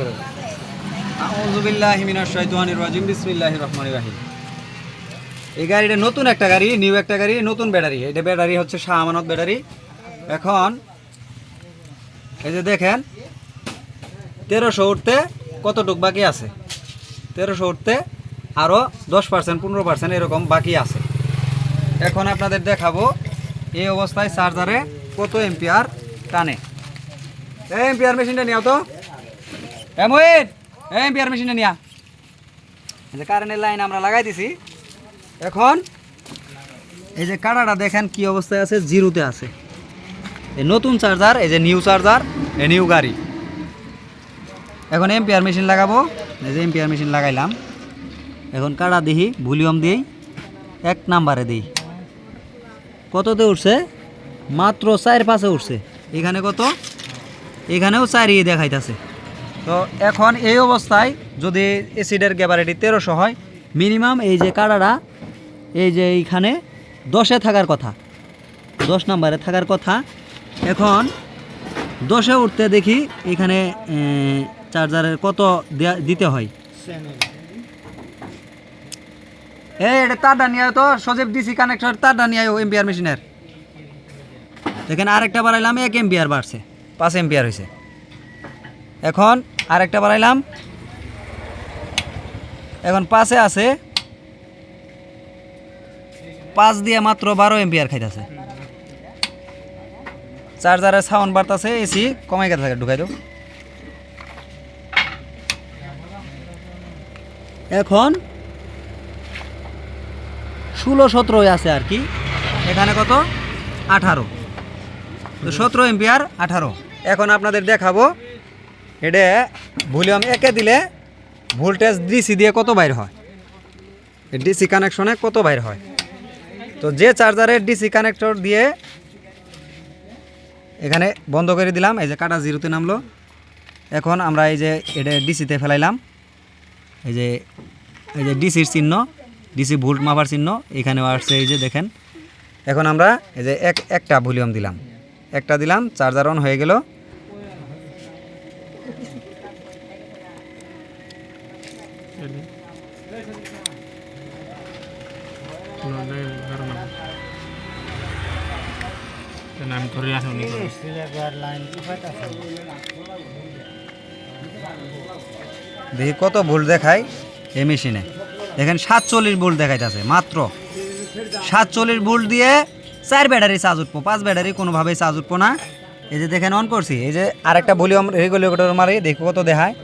করেন। এই গাড়িটা নতুন একটা গাড়ি, নিউ একটা গাড়ি, নতুন ব্যাটারি। এটা ব্যাটারি হচ্ছে শাহ আমানত ব্যাটারি। এখন, এই যে দেখেন, তেরোশো উঠতে কতটুক বাকি আছে? তেরোশো উঠতে আরও দশ পার্সেন্ট পনেরো পার্সেন্ট এরকম বাকি আছে। এখন আপনাদের দেখাবো, এই অবস্থায় চার্জারে কত এম্পিয়ার টানে। এম্পিয়ার মেশিনটা নিও তো। এমন এই এম্পিয়ার মেশিনটা নিয়া। যে কারেন্টের লাইন আমরা লাগাই দিছি, এখন এই যে কাটাটা দেখেন কি অবস্থায় আছে, জিরোতে আছে। এই নতুন চার্জার এই যে নিউ চার্জার এই নিউ গাড়ি। এখন এম্পিয়ার মেশিন লাগাবো, এই যে এম্পিয়ার মেশিন লাগাইলাম। এখন কাটা দিই ভলিউম দিই, এক নাম্বারে দিই। কততে উঠছে? মাত্র চার পাঁচে উঠছে। এখানে কত? এখানেও চারিয়ে দেখাইতেছে। তো এখন এই অবস্থায় যদি এসিডের গ্যাবারিটি তেরোশো হয়, মিনিমাম এই যে কাড়াটা এই যে এইখানে দশে থাকার কথা। দশ নাম্বারে থাকার কথা। এখন দশে উঠতে দেখি এখানে চার্জারের কত দিতে হয়। এই, এটা তারটা নিয়ে তো, সজীব ডিসি কানেক্টর তারটা নিয়ে আয় এম্পিয়ার মেশিনের দেখেন আরেকটা বাড়াইলাম, এক এম্পিয়ার বাড়ছে, পাঁচ এম্পিয়ার হয়েছে এখন আরেকটা বাড়াইলাম। এখন পাশে আছে। পাঁচ দিয়ে মাত্র বারো এম্পিয়ার খাইতেছে। চার্জারের সাউন্ড বাড়তেছে এসি কমাই গেছে থাকে ঢুকাই এখন ষোলো সতেরোই আছে আর কি। এখানে কত? আঠারো। সতেরো এম্পিয়ার আঠারো। এখন আপনাদের দেখাবো এটা ভলিউম একে দিলে ভোল্টেজ ডিসি দিয়ে কত বাইর হয়? ডিসি কানেকশনে কত বাইর হয়? তো যে চার্জারের ডিসি কানেক্টর দিয়ে এখানে বন্ধ করে দিলাম, এই যে কাটা জিরোতে নামলো। এখন আমরা এই যে এটা ডিসিতে ফেলাইলাম, এই যে এই যে ডিসির চিহ্ন, ডিসি ভোল্ট মাপার চিহ্ন, এখানেও আসছে এই যে দেখেন। এখন আমরা এই যে এক, একটা ভলিউম দিলাম। একটা দিলাম, চার্জার অন হয়ে গেল। ধরে আসুন দেখি কত ভোল্ট দেখায় এই মেশিনে। দেখেন সাতচল্লিশ ভোল্ট দেখাইতেছে মাত্র। সাতচল্লিশ ভোল্ট দিয়ে চার ব্যাটারি চার্জ উঠবো পাঁচ ব্যাটারি কোনোভাবেই চার্জ উঠবো না। এই যে দেখেন অন করছি এই যে আরেকটা ভলিউম রেগুলেটর মারি দেখি কত দেখায়।